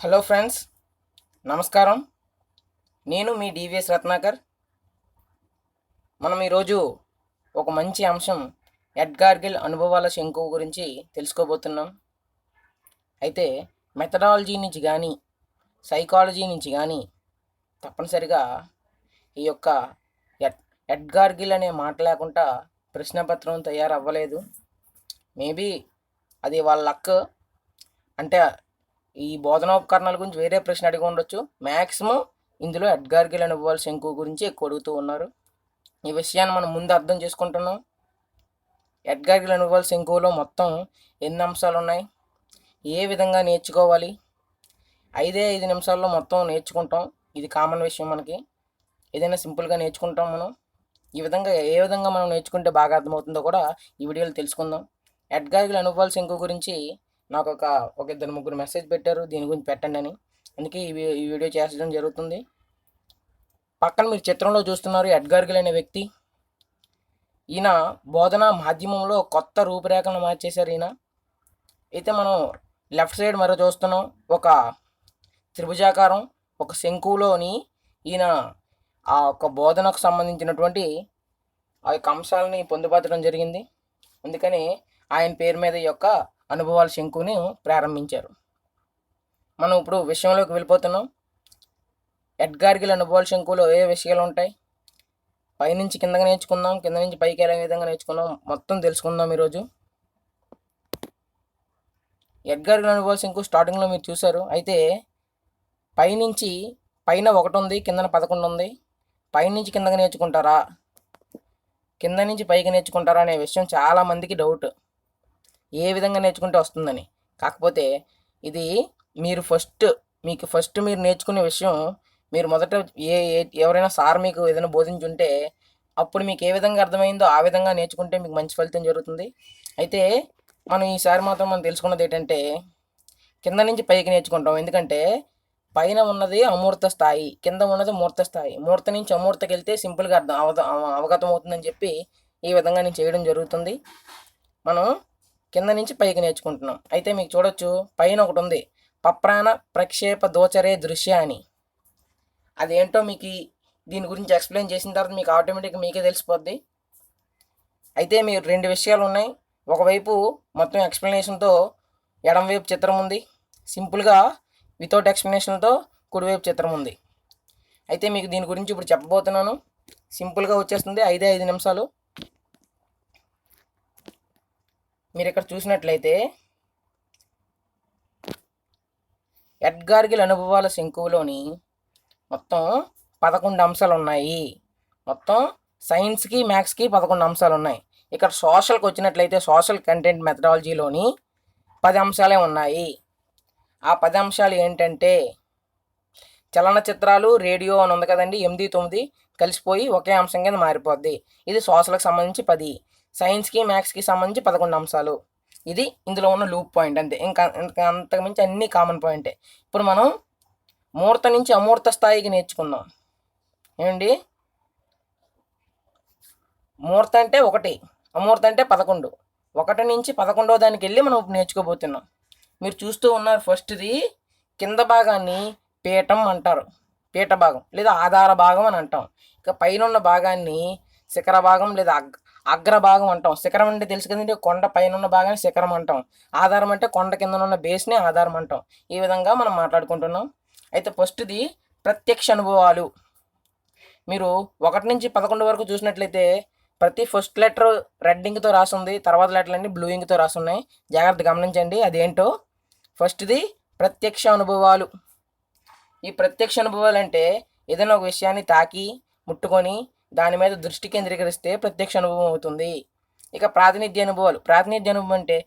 Hello friends నమస్కారం. నేను మీ DVS Ratnakar. మనం ఈరోజు ఒక మంచి అంశం ఎడ్గార్గిల్ అనుభవాల శంకు గురించి తెలుసుకోబోతున్నాం. అయితే మెథడాలజీ నుంచి కానీ సైకాలజీ నుంచి కానీ తప్పనిసరిగా ఈ యొక్క ఎడ్ ఎడ్గార్గిల్ అనే మాట లేకుండా ప్రశ్నపత్రం తయారవ్వలేదు. మేబీ అది వాళ్ళ లక్. అంటే ఈ బోధనోపకరణాల గురించి వేరే ప్రశ్న అడిగి ఉండొచ్చు. మ్యాక్సిమం ఇందులో ఎడ్గార్గిల్ ఇవ్వాల్సి శంకు గురించి ఎక్కువ అడుగుతూ ఉన్నారు. ఈ విషయాన్ని మనం ముందు అర్థం చేసుకుంటున్నాం. ఎడ్గార్గిల్ ఇవ్వాల్సి శంకువులో మొత్తం ఎన్ని అంశాలు ఉన్నాయి? ఏ విధంగా నేర్చుకోవాలి? ఐదే ఐదు నిమిషాల్లో మొత్తం నేర్చుకుంటాం. ఇది కామన్ విషయం మనకి. ఏదైనా సింపుల్గా నేర్చుకుంటాం మనం. ఈ విధంగా ఏ విధంగా మనం నేర్చుకుంటే బాగా అర్థమవుతుందో కూడా ఈ వీడియోలో తెలుసుకుందాం. ఎడ్గార్గిల్ అనుభవాల శంకు గురించి నాకు ఒక ఒక ఇద్దరు ముగ్గురు మెసేజ్ పెట్టారు దీని గురించి పెట్టండి అని. అందుకే ఈ ఈ వీడియో చేసడం జరుగుతుంది. పక్కన మీరు చిత్రంలో చూస్తున్నారు ఎడ్గార్గిల్ అనే వ్యక్తి. ఈయన బోధన మాధ్యమంలో కొత్త రూపురేఖలను మార్చేశారు ఈయన. అయితే మనం లెఫ్ట్ సైడ్ మరో చూస్తున్నాం. ఒక త్రిభుజాకారం ఒక శంకువులోని ఈయన ఆ యొక్క బోధనకు సంబంధించినటువంటి ఆ యొక్క అంశాలని పొందుపరచడం జరిగింది. అందుకని ఆయన పేరు మీద ఈ యొక్క అనుభవాల శంకుని ప్రారంభించారు. మనం ఇప్పుడు విషయంలోకి వెళ్ళిపోతున్నాం. ఎడ్గార్గిల్ అనుభవాల శంకులో ఏ విషయాలు ఉంటాయి? పైనుంచి కిందకి నేర్చుకుందాం కింద నుంచి పైకి వెళ్ళే విధంగా నేర్చుకుందాం మొత్తం తెలుసుకుందాం ఈరోజు. ఎడ్గార్గిల్ అనుభవాల శంకు స్టార్టింగ్లో మీరు చూశారు. అయితే పైనుంచి పైన ఒకటి ఉంది కిందన పదకొండు ఉంది. పైనుంచి కిందకి నేర్చుకుంటారా? కింద నుంచి పైకి నేర్చుకుంటారా అనే విషయం చాలా మందికి డౌట్ ఏ విధంగా నేర్చుకుంటే వస్తుందని. కాకపోతే ఇది మీరు ఫస్ట్ మీకు ఫస్ట్ మీరు నేర్చుకునే విషయం మీరు మొదట ఏ ఏ- ఎవరైనా సార్ మీకు ఏదైనా బోధించుంటే అప్పుడు మీకు ఏ విధంగా అర్థమైందో ఆ విధంగా నేర్చుకుంటే మీకు మంచి ఫలితం జరుగుతుంది. అయితే మనం ఈసారి మాత్రం మనం తెలుసుకున్నది ఏంటంటే కింద నుంచి పైకి నేర్చుకుంటాం. ఎందుకంటే పైన ఉన్నది అమూర్త స్థాయి కింద ఉన్నది మూర్త స్థాయి. మూర్త నుంచి అమూర్తకి వెళ్తే సింపుల్గా అర్థం అవగతం అవుతుందని చెప్పి ఈ విధంగా నేను చేయడం జరుగుతుంది. మనం కింద నుంచి పైకి నేర్చుకుంటున్నాం. అయితే మీకు చూడొచ్చు పైన ఒకటి ఉంది. పప్రాణ ప్రక్షేప దోచరే దృశ్య అని అదేంటో మీకు దీని గురించి ఎక్స్ప్లెయిన్ చేసిన తర్వాత మీకు ఆటోమేటిక్గా మీకే తెలిసిపోద్ది. అయితే మీరు రెండు విషయాలు ఉన్నాయి. ఒకవైపు మొత్తం ఎక్స్ప్లెనేషన్తో ఎడమవైపు చిత్రం ఉంది. సింపుల్గా వితౌట్ ఎక్స్ప్లెనేషన్తో కుడివైపు చిత్రం ఉంది. అయితే మీకు దీని గురించి ఇప్పుడు చెప్పబోతున్నాను. సింపుల్గా వచ్చేస్తుంది ఐదే ఐదు నిమిషాలు. మీరు ఇక్కడ చూసినట్లయితే ఎడ్గార్గిల్ అనుభవాల శంకువులోని మొత్తం పదకొండు అంశాలు ఉన్నాయి మొత్తం సైన్స్కి మ్యాథ్స్కి పదకొండు అంశాలు ఉన్నాయి ఇక్కడ సోషల్కి వచ్చినట్లయితే సోషల్ కంటెంట్ మెథడాలజీలోని పది అంశాలే ఉన్నాయి. ఆ పది అంశాలు ఏంటంటే చలనచిత్రాలు రేడియో అని ఉంది కదండి ఎనిమిది తొమ్మిది కలిసిపోయి ఒకే అంశం కింద మారిపోద్ది. ఇది సోషల్కి సంబంధించి పది. సైన్స్కి మ్యాథ్స్కి సంబంధించి పదకొండు అంశాలు. ఇది ఇందులో ఉన్న లూప్ పాయింట్ అంతే. ఇంకా ఇంకా అంతకుమించి అన్నీ కామన్ పాయింటే. ఇప్పుడు మనం మూర్త నుంచి అమూర్త స్థాయికి నేర్చుకుందాం. ఏమండి? మూర్త అంటే ఒకటి అమూర్త అంటే పదకొండు. ఒకటి నుంచి పదకొండో దానికి వెళ్ళి మనం నేర్చుకోబోతున్నాం. మీరు చూస్తూ ఉన్నారు ఫస్ట్ది కింద భాగాన్ని పీఠం అంటారు. పీఠ భాగం లేదా ఆధార భాగం అని అంటాం. ఇక పైన ఉన్న భాగాన్ని శిఖర భాగం లేదా అగ్రభాగం అంటాం. శిఖరం అంటే తెలుసు కదండి కొండ పైన ఉన్న భాగాన్ని శిఖరం అంటాం. ఆధారం అంటే కొండ కింద ఉన్న బేస్ని ఆధారం అంటాం. ఈ విధంగా మనం మాట్లాడుకుంటున్నాం. అయితే ఫస్ట్ది ప్రత్యక్ష అనుభవాలు. మీరు ఒకటి నుంచి పదకొండు వరకు చూసినట్లయితే ప్రతి ఫస్ట్ లెటర్ రెడ్ ఇంక్తో రాసుంది తర్వాత లెటర్ అన్ని బ్లూ ఇంక్తో రాసున్నాయి. జాగ్రత్త గమనించండి అదేంటో? ఫస్ట్ది ప్రత్యక్ష అనుభవాలు. ఈ ప్రత్యక్ష అనుభవాలు అంటే ఏదైనా ఒక విషయాన్ని తాకి ముట్టుకొని దాని మీద దృష్టి కేంద్రీకరిస్తే ప్రత్యక్ష అనుభవం అవుతుంది. ఇక ప్రాతినిధ్య అనుభవాలు. ప్రాతినిధ్య అనుభవం అంటే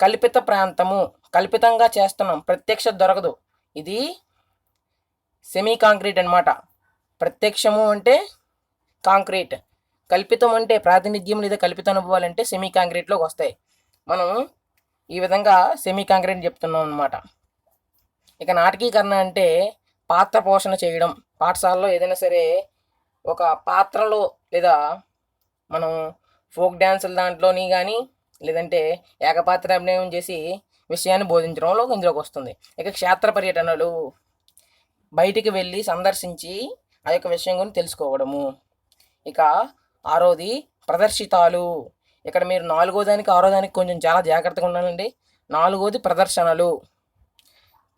కల్పిత ప్రాంతము. కల్పితంగా చేస్తున్నాం. ప్రత్యక్ష దొరకదు. ఇది సెమీ కాంక్రీట్ అనమాట ప్రత్యక్షము అంటే కాంక్రీట్. కల్పితం అంటే ప్రాతినిధ్యం లేదా కల్పిత అనుభవాలు అంటే సెమీ కాంక్రీట్లోకి వస్తాయి. మనం ఈ విధంగా సెమీ కాంక్రీట్ చెప్తున్నాం అనమాట ఇక నాటకీకరణ అంటే పాత్ర పోషణ చేయడం. పాఠశాలలో ఏదైనా సరే ఒక పాత్రలో లేదా మనం ఫోక్ డ్యాన్సుల దాంట్లోని కానీ లేదంటే ఏకపాత్ర అభినయం చేసి విషయాన్ని బోధించడంలో ఇందులోకి వస్తుంది. ఇక క్షేత్ర పర్యటనలు. బయటికి వెళ్ళి సందర్శించి ఆ యొక్క విషయం గురించి తెలుసుకోవడము. ఇక ఆరోది ప్రదర్శితాలు. ఇక్కడ మీరు నాలుగో దానికి ఆరో దానికి కొంచెం చాలా జాగ్రత్తగా ఉండాలండి. నాలుగోది ప్రదర్శనలు.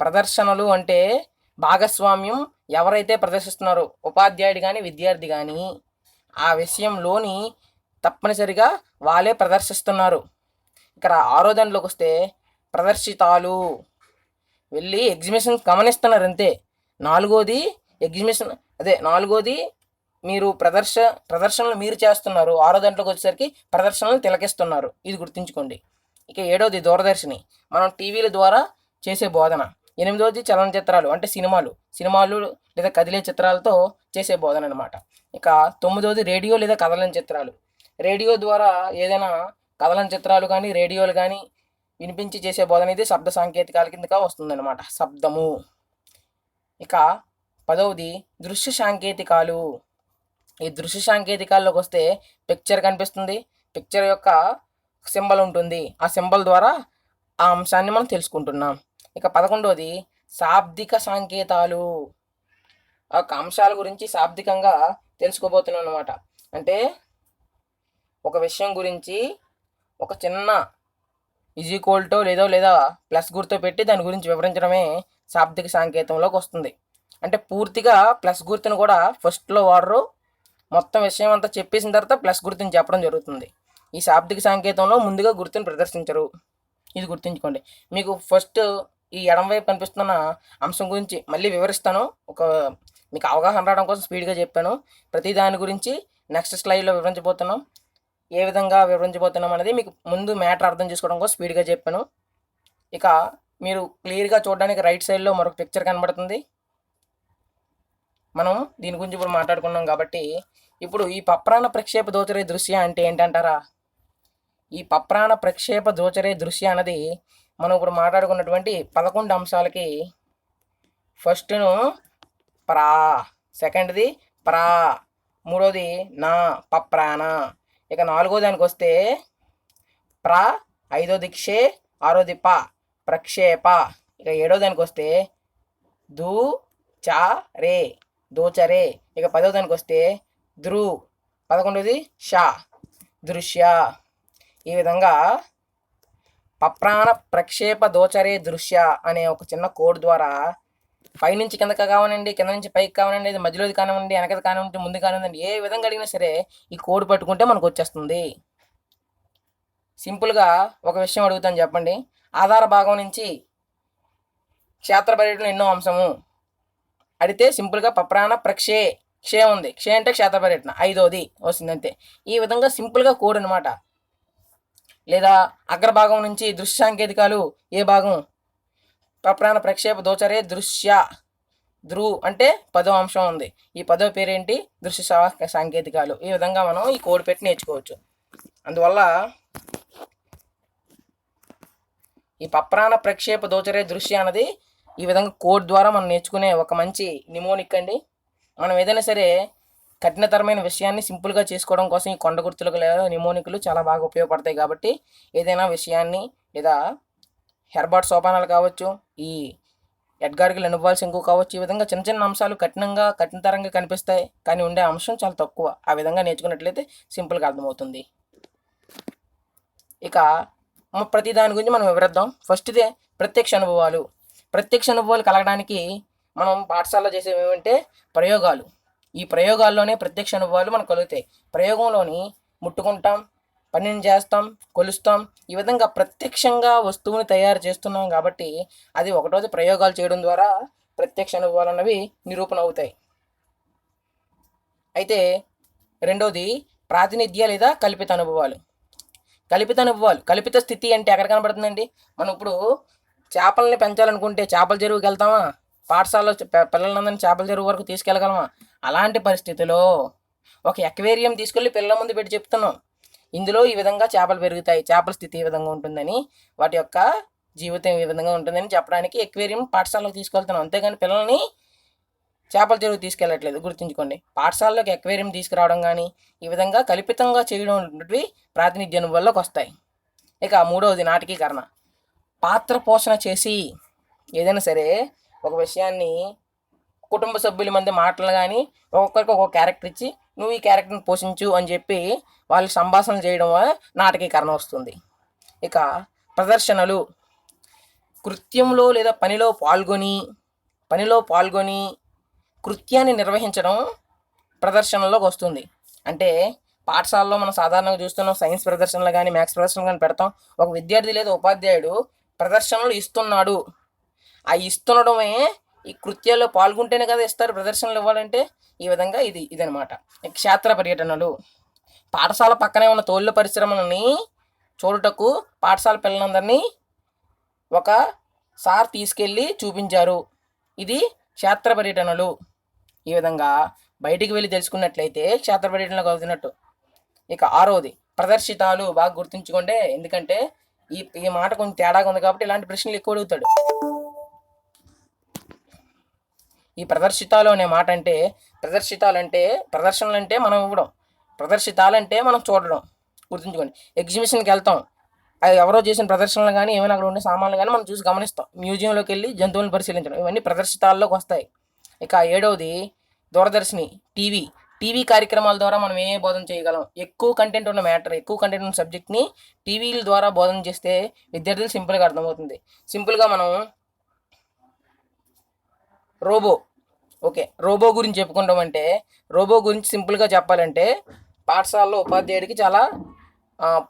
ప్రదర్శనలు అంటే భాగస్వామ్యం ఎవరైతే ప్రదర్శిస్తున్నారో ఉపాధ్యాయుడు కానీ విద్యార్థి కానీ ఆ విషయంలోని తప్పనిసరిగా వాళ్ళే ప్రదర్శిస్తున్నారు. ఇక్కడ ఆరో వస్తే ప్రదర్శితాలు. వెళ్ళి ఎగ్జిబిషన్ గమనిస్తున్నారు అంతే నాలుగోది ఎగ్జిబిషన్ అదే నాలుగోది మీరు ప్రదర్శ ప్రదర్శనలు మీరు చేస్తున్నారు. ఆరో దాంట్లోకి వచ్చేసరికి ప్రదర్శనలు తిలకిస్తున్నారు. ఇది గుర్తుంచుకోండి. ఇక ఏడవది దూరదర్శిని. మనం టీవీల ద్వారా చేసే బోధన. ఎనిమిదోది చలనచిత్రాలు అంటే సినిమాలు సినిమాలు లేదా కదిలే చిత్రాలతో చేసే బోధన అనమాట ఇక తొమ్మిదోది రేడియో లేదా కథలని చిత్రాలు. రేడియో ద్వారా ఏదైనా కథలని చిత్రాలు కానీ రేడియోలు కానీ వినిపించి చేసే బోధన ఇది శబ్ద సాంకేతికాల కిందగా వస్తుందన్నమాట. శబ్దము. ఇక పదవది దృశ్య సాంకేతికాలు. ఈ దృశ్య సాంకేతికాల్లోకి వస్తే పిక్చర్ కనిపిస్తుంది. పిక్చర్ యొక్క సింబల్ ఉంటుంది. ఆ సింబల్ ద్వారా ఆ అంశాన్ని మనం తెలుసుకుంటున్నాం. ఇక పదకొండవది శాబ్దిక సంకేతాలు. ఒక అంశాల గురించి శాబ్దికంగా తెలుసుకోబోతున్నాం అనమాట అంటే ఒక విషయం గురించి ఒక చిన్న ఈజీక్వల్టో లేదో లేదా ప్లస్ గుర్తు పెట్టి దాని గురించి వివరించడమే శాబ్దిక సాంకేతంలోకి వస్తుంది. అంటే పూర్తిగా ప్లస్ గుర్తును కూడా ఫస్ట్లో వాడరు. మొత్తం విషయం అంతా చెప్పేసిన తర్వాత ప్లస్ గుర్తుని చెప్పడం జరుగుతుంది. ఈ శాబ్దిక సాంకేతంలో ముందుగా గుర్తుని ప్రదర్శించరు. ఇది గుర్తుంచుకోండి. మీకు ఫస్ట్ ఈ ఎడం వైపు కనిపిస్తున్న అంశం గురించి మళ్ళీ వివరిస్తాను. ఒక మీకు అవగాహన రావడం కోసం స్పీడ్గా చెప్పాను. ప్రతి దాని గురించి నెక్స్ట్ స్లైడ్లో వివరించబోతున్నాం. ఏ విధంగా వివరించబోతున్నాం అనేది మీకు ముందు మ్యాటర్ అర్థం చేసుకోవడం కోసం స్పీడ్గా చెప్పాను. ఇక మీరు క్లియర్గా చూడడానికి రైట్ సైడ్లో మరొక పిక్చర్ కనబడుతుంది. మనం దీని గురించి ఇప్పుడు మాట్లాడుకున్నాం కాబట్టి ఇప్పుడు ఈ పప్రాణ ప్రక్షేప దోచరే దృశ్య అంటే ఏంటంటారా? ఈ పప్రాణ ప్రక్షేప దోచరే దృశ్య అన్నది మనం ఇప్పుడు మాట్లాడుకున్నటువంటి పదకొండు అంశాలకి ఫస్ట్ను ప్రా సెకండ్ది ప్రా మూడోది నా పప్రాణ ఇక నాలుగో దానికి వస్తే ప్రా ఐదోది క్షే ఆరోది ప ప్రక్షేప. ఇక ఏడో దానికి వస్తే దూ చా రే దోచరే. ఇక పదో దానికి వస్తే ధ్రు. పదకొండోది షా దృశ్య. ఈ విధంగా పప్రాణ ప్రక్షేప దోచరే దృశ్య అనే ఒక చిన్న కోడ్ ద్వారా పైనుంచి కిందకి కావనండి కింద నుంచి పైకి కావనండి ఇది మధ్యలోది కానివ్వండి వెనకది కానివ్వండి ముందు కానివ్వండి ఏ విధంగా అడిగినా సరే ఈ కోడ్ పట్టుకుంటే మనకు వచ్చేస్తుంది. సింపుల్గా ఒక విషయం అడుగుతాను చెప్పండి. ఆధార భాగం నుంచి క్షేత్ర పర్యటన ఎన్నో అంశము. అడిగితే సింపుల్గా పప్రాణ ప్రక్షే క్షే ఉంది. క్షే అంటే క్షేత్ర పర్యటన ఐదోది వస్తుంది అంతే ఈ విధంగా సింపుల్గా కోడ్ అనమాట లేదా అగ్రభాగం నుంచి దృశ్య సాంకేతికాలు ఏ భాగం? ప్రప్రాణ ప్రక్షేప దోచరే దృశ్య ధ్రువ్ అంటే పదో అంశం ఉంది. ఈ పదో పేరేంటి? దృశ్య సాంకేతికాలు. ఈ విధంగా మనం ఈ కోడ్ పెట్టి నేర్చుకోవచ్చు. అందువల్ల ఈ పప్రాణ ప్రక్షేప దోచరే దృశ్య అన్నది ఈ విధంగా కోడ్ ద్వారా మనం నేర్చుకునే ఒక మంచి నిమోనిక్ అండి. మనం ఏదైనా సరే కఠినతరమైన విషయాన్ని సింపుల్గా చేసుకోవడం కోసం ఈ కొండ గుర్తులకు లేదా నిమోనికులు చాలా బాగా ఉపయోగపడతాయి కాబట్టి ఏదైనా విషయాన్ని లేదా హెర్బాట్ సోపానాలు కావచ్చు ఈ ఎడ్గార్గిల్ అనుభవాలు శంకు కావచ్చు ఈ విధంగా చిన్న చిన్న అంశాలు కఠినంగా కఠినతరంగా కనిపిస్తాయి కానీ ఉండే అంశం చాలా తక్కువ. ఆ విధంగా నేర్చుకున్నట్లయితే సింపుల్గా అర్థమవుతుంది. ఇక ప్రతి దాని గురించి మనం వివరిద్దాం. ఫస్ట్దే ప్రత్యక్ష అనుభవాలు. ప్రత్యక్ష అనుభవాలు కలగడానికి మనం పాఠశాలలో చేసేవి ఏమంటే ప్రయోగాలు. ఈ ప్రయోగాల్లోనే ప్రత్యక్ష అనుభవాలు మనకు కలుగుతాయి. ప్రయోగంలోని ముట్టుకుంటాం పనిని చేస్తాం కొలుస్తాం ఈ విధంగా ప్రత్యక్షంగా వస్తువుని తయారు చేస్తున్నాం కాబట్టి అది ఒకటోది ప్రయోగాలు చేయడం ద్వారా ప్రత్యక్ష అనుభవాలు అన్నవి నిరూపణ అవుతాయి. అయితే రెండోది ప్రాతినిధ్య లేదా కల్పిత అనుభవాలు. కల్పిత అనుభవాలు. కల్పిత స్థితి అంటే ఎక్కడ కనబడుతుందండి? మనం ఇప్పుడు చేపల్ని పెంచాలనుకుంటే చేపల చెరువుకి వెళ్తామా? పాఠశాలలో పిల్లలందరినీ చేపల చెరువు వరకు తీసుకెళ్ళగలమా? అలాంటి పరిస్థితిలో ఒక ఎక్వేరియం తీసుకెళ్ళి పిల్లల ముందు పెట్టి చెప్తున్నాం. ఇందులో ఈ విధంగా చేపలు పెరుగుతాయి. చేపల స్థితి ఈ విధంగా ఉంటుందని వాటి యొక్క జీవితం ఈ విధంగా ఉంటుందని చెప్పడానికి ఎక్వేరియం పాఠశాలకు తీసుకెళ్తున్నాం. అంతేగాని పిల్లల్ని చేపల చెరువు తీసుకెళ్ళట్లేదు. గుర్తుంచుకోండి పాఠశాలలోకి ఎక్వేరియం తీసుకురావడం కానీ ఈ విధంగా కల్పితంగా చేయడం వంటివి ప్రాతినిధ్యం వల్లకి వస్తాయి. ఇక మూడవది నాటకీకరణ. పాత్ర పోషణ చేసి ఏదైనా సరే ఒక విషయాన్ని కుటుంబ సభ్యుల మధ్య మాటలు కానీ ఒక్కొక్కరికి ఒక్కొక్క క్యారెక్టర్ ఇచ్చి నువ్వు ఈ క్యారెక్టర్ని పోషించు అని చెప్పి వాళ్ళు సంభాషణ చేయడం వల్ల నాటకీకరణ వస్తుంది. ఇక ప్రదర్శనలు. కృత్యంలో లేదా పనిలో పాల్గొని పనిలో పాల్గొని కృత్యాన్ని నిర్వహించడం ప్రదర్శనలోకి వస్తుంది. అంటే పాఠశాలలో మనం సాధారణంగా చూస్తున్నాం సైన్స్ ప్రదర్శనలు కానీ మ్యాథ్స్ ప్రదర్శనలు కానీ పెడతాం. ఒక విద్యార్థి లేదా ఉపాధ్యాయుడు ప్రదర్శనలు ఇస్తున్నాడు. ఆ ఇస్తుండడమే ఈ కృత్యాల్లో పాల్గొంటేనే కదా ఇస్తారు ప్రదర్శనలు ఇవ్వాలంటే. ఈ విధంగా ఇది ఇదనమాట. క్షేత్ర పర్యటనలు. పాఠశాల పక్కనే ఉన్న తోళ్ళ పరిశ్రమలని చూడటకు పాఠశాల పిల్లలందరినీ ఒక సార్ తీసుకెళ్ళి చూపించారు. ఇది క్షేత్ర పర్యటనలు. ఈ విధంగా బయటికి వెళ్ళి తెలుసుకున్నట్లయితే క్షేత్ర పర్యటనలకు అవుతున్నట్టు ఇక ఆరోది ప్రదర్శితాలు బాగా గుర్తుంచుకోండి. ఎందుకంటే ఈ ఈ మాట కొంచెం తేడాగా ఉంది కాబట్టి ఇలాంటి ప్రశ్నలు ఎక్కువ అడుగుతాడు. ఈ ప్రదర్శితాలు అనే మాట అంటే ప్రదర్శితాలు అంటే ప్రదర్శనలు అంటే మనం ఇవ్వడం. ప్రదర్శితాలు అంటే మనం చూడడం. గుర్తుంచుకోండి. ఎగ్జిబిషన్కి వెళ్తాం. అది ఎవరో చేసిన ప్రదర్శనలు కానీ ఏమైనా అక్కడ ఉండే సామాన్లు కానీ మనం చూసి గమనిస్తాం. మ్యూజియంలోకి వెళ్ళి జంతువులను పరిశీలించడం. ఇవన్నీ ప్రదర్శితాల్లోకి వస్తాయి. ఇక ఏడవది దూరదర్శిని టీవీ. టీవీ కార్యక్రమాల ద్వారా మనం ఏ బోధన చేయగలం? ఎక్కువ కంటెంట్ ఉన్న మ్యాటర్ ఎక్కువ కంటెంట్ ఉన్న సబ్జెక్ట్ని టీవీల ద్వారా బోధన చేస్తే విద్యార్థులు సింపుల్గా అర్థమవుతుంది. సింపుల్గా మనం రోబో. ఓకే రోబో గురించి చెప్పుకుంటాం అంటే రోబో గురించి సింపుల్గా చెప్పాలంటే పాఠశాలలో ఉపాధ్యాయుడికి చాలా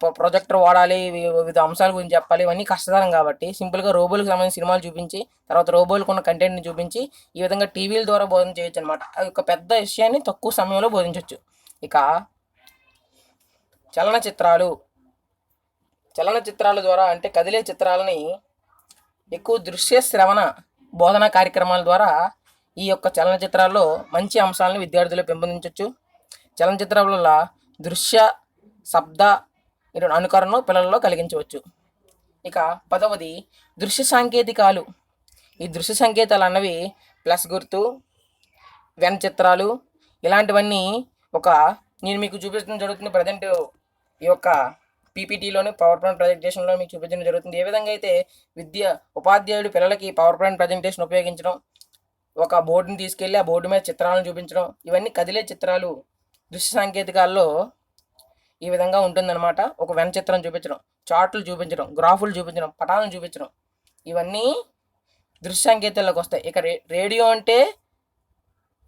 ప్రొ- ప్రొజెక్టర్ వాడాలి వివిధ అంశాల గురించి చెప్పాలి ఇవన్నీ కష్టతరం కాబట్టి సింపుల్గా రోబోలకు సంబంధించిన సినిమాలు చూపించి తర్వాత రోబోలకు ఉన్న కంటెంట్ని చూపించి ఈ విధంగా టీవీల ద్వారా బోధన చేయొచ్చు అనమాట అది ఒక పెద్ద విషయాన్ని తక్కువ సమయంలో బోధించవచ్చు ఇక చలనచిత్రాలు. చలనచిత్రాల ద్వారా అంటే కదిలే చిత్రాలని ఎక్కువ దృశ్య శ్రవణ బోధనా కార్యక్రమాల ద్వారా ఈ యొక్క చలనచిత్రాల్లో మంచి అంశాలను విద్యార్థులు పెంపొందించవచ్చు చలనచిత్రాల వల్ల దృశ్య శబ్ద అనుకరణను పిల్లల్లో కలిగించవచ్చు. ఇక పదవది దృశ్య సాంకేతికాలు. ఈ దృశ్య సంకేతాలు అన్నవి ప్లస్ గుర్తు వెన చిత్రాలు ఇలాంటివన్నీ ఒక నేను మీకు చూపించడం జరుగుతుంది ప్రజెంట్ ఈ యొక్క పీపీటీలోని పవర్ పాయింట్ ప్రజెంటేషన్లో మీకు చూపించడం జరుగుతుంది. ఏ విధంగా అయితే విద్య ఉపాధ్యాయుడు పిల్లలకి పవర్ పాయింట్ ప్రజెంటేషన్ ఉపయోగించడం ఒక బోర్డుని తీసుకెళ్ళి ఆ బోర్డు మీద చిత్రాలను చూపించడం ఇవన్నీ కదిలే చిత్రాలు దృశ్య సాంకేతికాల్లో ఈ విధంగా ఉంటుందన్నమాట. ఒక వెన చిత్రం చూపించడం చార్ట్లు చూపించడం గ్రాఫులు చూపించడం పటాలను చూపించడం ఇవన్నీ దృశ్య సంకేతాల్లోకి వస్తాయి. ఇక రే రేడియో అంటే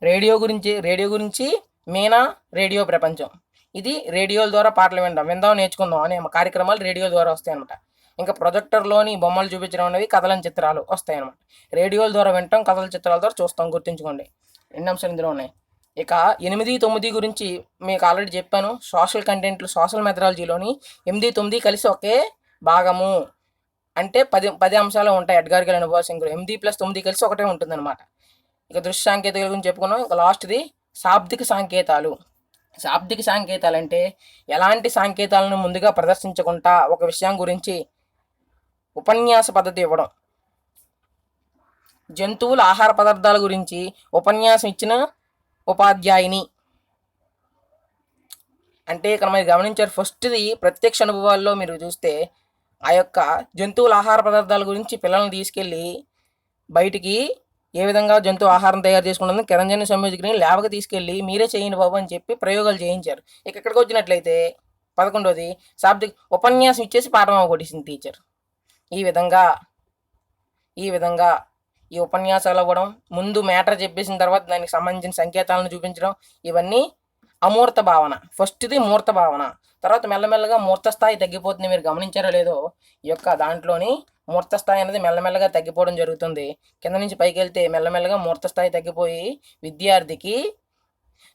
రేడియో గురించి రేడియో గురించి మీనా రేడియో ప్రపంచం. ఇది రేడియోల ద్వారా పాటలు వినడం. విందాం నేర్చుకుందాం అనే కార్యక్రమాలు రేడియో ద్వారా వస్తాయి అనమాట ఇంకా ప్రొజెక్టర్లోని బొమ్మలు చూపించడం అనేవి కథలని చిత్రాలు వస్తాయి అనమాట రేడియోల ద్వారా వింటాం కథల చిత్రాల ద్వారా చూస్తాం. గుర్తుంచుకోండి. రెండు అంశాలు ఇందులో ఉన్నాయి. ఇక ఎనిమిది తొమ్మిది గురించి మీకు ఆల్రెడీ చెప్పాను. సోషల్ కంటెంట్లు సోషల్ మెథడాలజీలోని ఎనిమిది తొమ్మిది కలిసి ఒకే భాగము. అంటే పది పది అంశాలు ఉంటాయి. అడ్గారికల్ అనుభవ సింగులు. ఎనిమిది ప్లస్ తొమ్మిది కలిసి ఒకటే ఉంటుందన్నమాట. ఇక దృశ్య సాంకేతికల గురించి చెప్పుకున్నాం. ఇక లాస్ట్ది శాబ్దిక సాంకేతాలు. శాబ్దిక సాంకేతాలు అంటే ఎలాంటి సాంకేతాలను ముందుగా ప్రదర్శించకుండా ఒక విషయం గురించి ఉపన్యాస పద్ధతి ఇవ్వడం. జంతువుల ఆహార పదార్థాల గురించి ఉపన్యాసం ఇచ్చిన ఉపాధ్యాయుని. అంటే ఇక్కడ మీరు గమనించారు ఫస్ట్ది ప్రత్యక్ష అనుభవాల్లో మీరు చూస్తే ఆ యొక్క జంతువుల ఆహార పదార్థాల గురించి పిల్లల్ని తీసుకెళ్ళి బయటికి ఏ విధంగా జంతువు ఆహారం తయారు చేసుకుంటుంది కిరంజన్ సంయోజకుని ల్యాబ్కి తీసుకెళ్ళి మీరే చేయండి బాబు అని చెప్పి ప్రయోగాలు చేయించారు. ఇక ఇక్కడికి వచ్చినట్లయితే పదకొండవది సాబ్జెక్ట్ ఉపన్యాసం ఇచ్చేసి పాఠం అవగొట్టేసింది టీచర్ ఈ విధంగా ఈ విధంగా ఈ ఉపన్యాసాలు అవ్వడం ముందు మ్యాటర్ చెప్పేసిన తర్వాత దానికి సంబంధించిన సంకేతాలను చూపించడం ఇవన్నీ అమూర్త భావన. ఫస్ట్ది మూర్త భావన. తర్వాత మెల్లమెల్లగా మూర్త స్థాయి తగ్గిపోతుంది. మీరు గమనించారో లేదో ఈ యొక్క దాంట్లోని మూర్త స్థాయి అనేది మెల్లమెల్లగా తగ్గిపోవడం జరుగుతుంది. కింద నుంచి పైకి వెళ్తే మెల్లమెల్లగా మూర్త స్థాయి తగ్గిపోయి విద్యార్థికి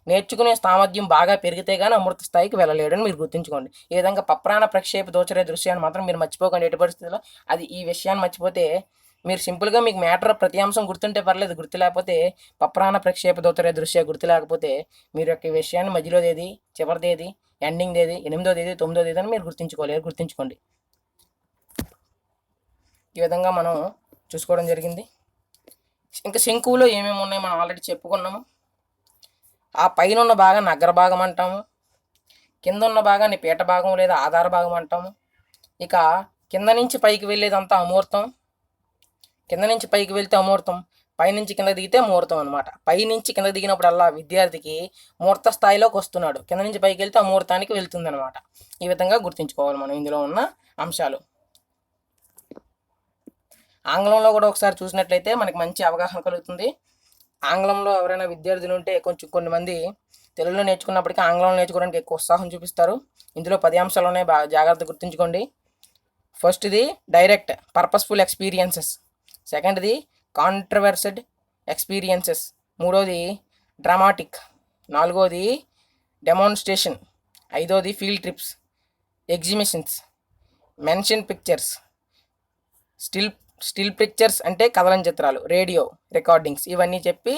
నేర్చుకునే సామర్థ్యం బాగా పెరిగితే కానీ అమృత స్థాయికి వెళ్ళలేడని మీరు గుర్తుంచుకోండి. ఈ విధంగా పప్రాణ ప్రక్షేప దోచరే దృశ్యాన్ని మాత్రం మీరు మర్చిపోకండి ఎటు పరిస్థితుల్లో. అది ఈ విషయాన్ని మర్చిపోతే మీరు సింపుల్గా మీకు మ్యాటర్ ప్రతి అంశం గుర్తుంటే పర్లేదు గుర్తు లేకపోతే పప్రాణ ప్రక్షేప దోచరే దృశ్య గుర్తు లేకపోతే మీరు యొక్క విషయాన్ని మధ్యలో ఏది చివరి తేదీ ఎండింగ్ ఏది ఎనిమిదో తేదీ తొమ్మిదో తేదీ అని మీరు గుర్తుంచుకోలేరు గుర్తుంచుకోండి. ఈ విధంగా మనం చూసుకోవడం జరిగింది. ఇంకా శంకువులో ఏమేమి ఉన్నాయో మనం ఆల్రెడీ చెప్పుకున్నాము. ఆ పైన ఉన్న భాగాన్ని అగ్ర భాగం అంటాము. కింద ఉన్న భాగాన్ని పీఠ భాగం లేదా ఆధార భాగం అంటాము. ఇక కింద నుంచి పైకి వెళ్ళేదంతా అమూర్తం. కింద నుంచి పైకి వెళ్తే అమూర్తం. పైనుంచి కింద దిగితే ముహూర్తం అనమాట పైనుంచి కింద దిగినప్పుడల్లా విద్యార్థికి ముహూర్త స్థాయిలోకి వస్తున్నాడు. కింద నుంచి పైకి వెళ్తే ఆ ముహూర్తానికి వెళ్తుందనమాట ఈ విధంగా గుర్తుంచుకోవాలి మనం ఇందులో ఉన్న అంశాలు. ఆంగ్లంలో కూడా ఒకసారి చూసినట్లయితే మనకి మంచి అవగాహన కలుగుతుంది. ఆంగ్లంలో ఎవరైనా విద్యార్థులు ఉంటే కొంచెం కొన్ని మంది తెలుగులో నేర్చుకున్నప్పటికీ ఆంగ్లంలో నేర్చుకోవడానికి ఎక్కువ ఉత్సాహం చూపిస్తారు. ఇందులో పది అంశాలు ఉన్నాయి. బాగా జాగ్రత్త గుర్తుంచుకోండి. ఫస్ట్ది డైరెక్ట్ పర్పస్ఫుల్ ఎక్స్పీరియన్సెస్ సెకండ్ది కాంట్రవర్సెడ్ ఎక్స్పీరియన్సెస్ మూడోది డ్రామాటిక్ నాలుగోది డెమాన్స్ట్రేషన్ ఐదోది field trips exhibitions motion pictures still still pictures అంటే కథలం చిత్రాలు రేడియో రికార్డింగ్స్ ఇవన్నీ చెప్పి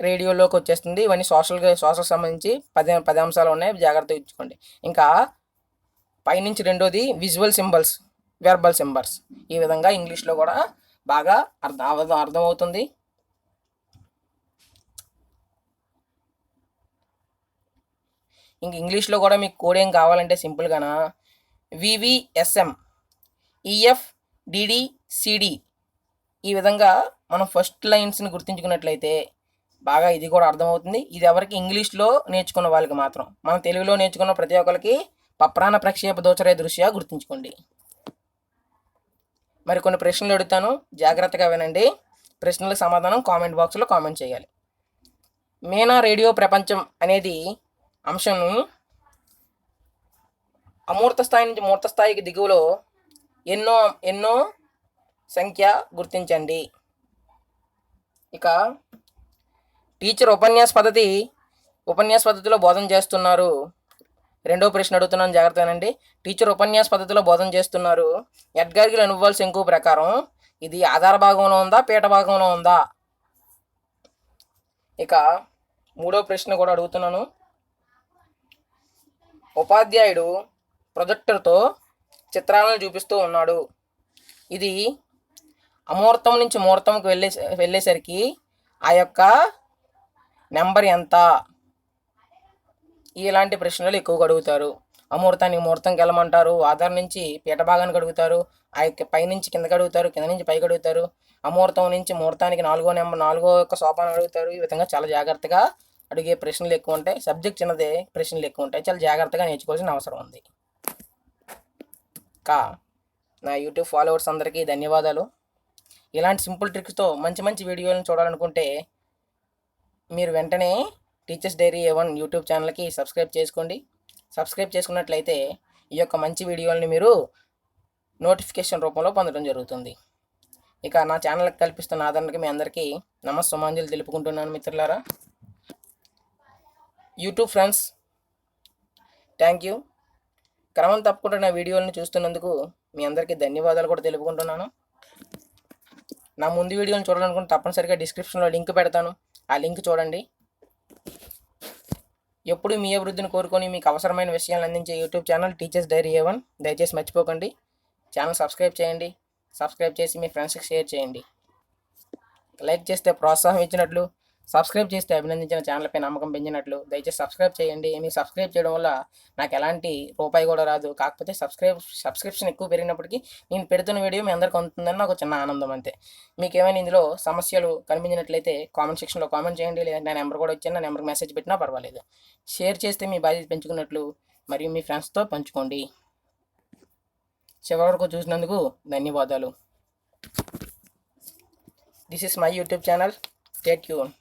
రేడియోలోకి వచ్చేస్తుంది. ఇవన్నీ సోషల్గా సోషల్ సంబంధించి పది పది అంశాలు ఉన్నాయి. జాగ్రత్తగా ఇచ్చుకోండి ఇంకా పైనుంచి రెండోది విజువల్ సింబల్స్ వెర్బల్ సింబల్స్. ఈ విధంగా ఇంగ్లీష్లో కూడా బాగా అర్థం అర్థం అర్థమవుతుంది. ఇంక ఇంగ్లీష్లో కూడా మీకు కోడ్ ఏం కావాలంటే సింపుల్గానా వివిఎస్ఎం ఈఎఫ్ డిడి సిడి ఈ విధంగా మనం ఫస్ట్ లైన్స్ని గుర్తుంచుకున్నట్లయితే బాగా ఇది కూడా అర్థమవుతుంది. ఇది ఎవరికి ఇంగ్లీష్లో నేర్చుకున్న వాళ్ళకి మాత్రం. మనం తెలుగులో నేర్చుకున్న ప్రతి ఒక్కరికి పప్రాణ ప్రక్షేప దోచరే దృష్ట్యా గుర్తుంచుకోండి. మరి కొన్ని ప్రశ్నలు అడుగుతాను. జాగ్రత్తగా వినండి. ప్రశ్నలకు సమాధానం కామెంట్ బాక్స్లో కామెంట్ చేయాలి. మేనా రేడియో ప్రపంచం అనేది అంశం అమూర్త స్థాయి నుంచి మూర్త స్థాయికి దిగువలో ఎన్నో ఎన్నో సంఖ్య గుర్తించండి. ఇక టీచర్ ఉపన్యాస పద్ధతి ఉపన్యాస పద్ధతిలో బోధన చేస్తున్నారు. రెండో ప్రశ్న అడుగుతున్నాను జాగ్రత్తగానండి. టీచర్ ఉపన్యాస పద్ధతిలో బోధన చేస్తున్నారు. ఎడ్గార్గిల్ అనుభవాలు శంకు ప్రకారం ఇది ఆధార భాగంలో ఉందా పీఠ భాగంలో ఉందా? ఇక మూడో ప్రశ్న కూడా అడుగుతున్నాను. ఉపాధ్యాయుడు ప్రొజెక్టర్తో చిత్రాలను చూపిస్తూ ఉన్నాడు. ఇది అమూర్తం నుంచి ముహూర్తంకి వెళ్ళే వెళ్ళేసరికి ఆ యొక్క నెంబర్ ఎంత? ఇలాంటి ప్రశ్నలు ఎక్కువగా అడుగుతారు. అమూర్తానికి ముహూర్తంకి వెళ్ళమంటారు. ఆధార్ నుంచి పీఠభాగానికి అడుగుతారు. ఆ యొక్క పైనుంచి కిందకి అడుగుతారు. కింద నుంచి పైకి అడుగుతారు. అమూర్తం నుంచి ముహూర్తానికి నాలుగో నెంబర్ నాలుగో యొక్క సోపానం అడుగుతారు. ఈ విధంగా చాలా జాగ్రత్తగా అడిగే ప్రశ్నలు ఎక్కువ ఉంటాయి. సబ్జెక్ట్ చిన్నదే ప్రశ్నలు ఎక్కువ ఉంటాయి. చాలా జాగ్రత్తగా నేర్చుకోవాల్సిన అవసరం ఉంది. కా నా యూట్యూబ్ ఫాలోవర్స్ అందరికీ ధన్యవాదాలు. ఇలాంటి సింపుల్ ట్రిక్స్తో మంచి మంచి వీడియోలను చూడాలనుకుంటే మీరు వెంటనే teachers diary A one YouTube ఛానల్కి సబ్స్క్రైబ్ చేసుకోండి. సబ్స్క్రైబ్ చేసుకున్నట్లయితే ఈ యొక్క మంచి వీడియోలని మీరు నోటిఫికేషన్ రూపంలో పొందడం జరుగుతుంది. ఇక నా ఛానల్కి కల్పిస్తున్న ఆదరణకి మీ అందరికీ నమస్సుమాంజలు తెలుపుకుంటున్నాను మిత్రులారా. YouTube friends thank you. క్రమం తప్పకుండా నా వీడియోలను చూస్తున్నందుకు మీ అందరికీ ధన్యవాదాలు కూడా తెలుపుకుంటున్నాను. నా ముందు వీడియోని చూడాలనుకుంటే తప్పనిసరిగా డిస్క్రిప్షన్లో లింక్ పెడతాను. ఆ లింక్ చూడండి. ఎప్పుడు మీ అభివృద్ధిని కోరుకొని మీకు అవసరమైన విషయాలను అందించే YouTube channel teachers diary A one దయచేసి మర్చిపోకండి. ఛానల్ సబ్స్క్రైబ్ చేయండి. సబ్స్క్రైబ్ చేసి మీ ఫ్రెండ్స్కి షేర్ చేయండి. లైక్ చేస్తే ప్రోత్సాహం ఇచ్చినట్లు సబ్స్క్రైబ్ చేస్తే అభినందించిన ఛానల్పై నమ్మకం పెంచినట్లు దయచేసి సబ్స్క్రైబ్ చేయండి. మీ సబ్స్క్రైబ్ చేయడం వల్ల నాకు ఎలాంటి రూపాయి కూడా రాదు. కాకపోతే సబ్స్క్రైబ్ సబ్స్క్రిప్షన్ ఎక్కువ పెరిగినప్పటికీ నేను పెడుతున్న వీడియో మీ అందరికీ అందుతుందని నాకు చిన్న ఆనందం అంతే. మీకు ఏమైనా ఇందులో సమస్యలు కనిపించినట్లయితే కామెంట్ సెక్షన్లో కామెంట్ చేయండి. లేదా నా నెంబర్ కూడా వచ్చాను నా నెంబర్కి మెసేజ్ పెట్టినా పర్వాలేదు. షేర్ చేస్తే మీ బాధ్యత పెంచుకున్నట్లు మరియు మీ ఫ్రెండ్స్తో పంచుకోండి. చివరి వరకు చూసినందుకు ధన్యవాదాలు. This is my YouTube channel state Yoon